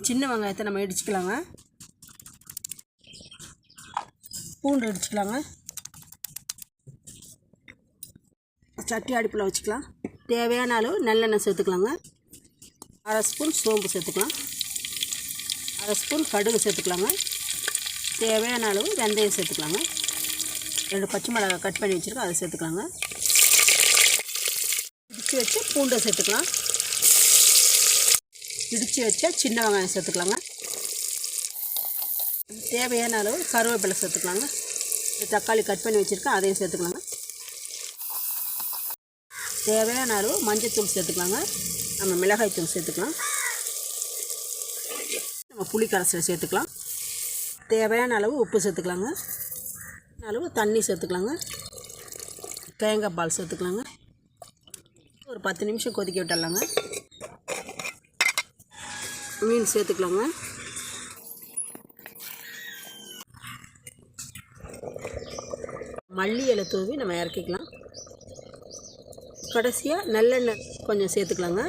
சின்ன வெங்காயத்தை நம்ம இடிச்சுக்கலாங்க. பூண்டு இடிச்சுக்கலாங்க. சட்டி அடுப்பில் வச்சுக்கலாம். தேவையான அளவு நல்லெண்ணெய் சேர்த்துக்கலாங்க. அரை ஸ்பூன் சோம்பு சேர்த்துக்கலாம். அரை ஸ்பூன் கடுகு சேர்த்துக்கலாங்க. தேவையான அளவு வெந்தயம் சேர்த்துக்கலாங்க. ரெண்டு பச்சை மிளகாய் கட் பண்ணி வச்சுருக்கோம் அதை சேர்த்துக்கலாங்க. இடித்து வச்சு பூண்டை சேர்த்துக்கலாம். இடித்து வச்ச சின்ன வெங்காயம் சேர்த்துக்கலாங்க. தேவையான அளவு கருவேப்பிலை சேர்த்துக்கலாங்க. தக்காளி கட் பண்ணி வச்சுருக்கேன் அதையும் சேர்த்துக்கலாங்க. தேவையான அளவு மஞ்சத்தூள் சேர்த்துக்கலாங்க. நம்ம மிளகாய் தூள் சேர்த்துக்கலாம். நம்ம புளி கரைசல் சேர்த்துக்கலாம். தேவையான அளவு உப்பு சேர்த்துக்கலாங்க. அளவு தண்ணி சேர்த்துக்கலாங்க. தேங்காய் பால் சேர்த்துக்கலாங்க. ஒரு பத்து நிமிஷம் கொதிக்க விட்டுடலாங்க. மீன் சேர்த்துக்கலாங்க. மல்லி இலை தூவி நம்ம இறக்கிக்கலாம். கடைசியாக நல்லெண்ணெய் கொஞ்சம் சேர்த்துக்கலாங்க.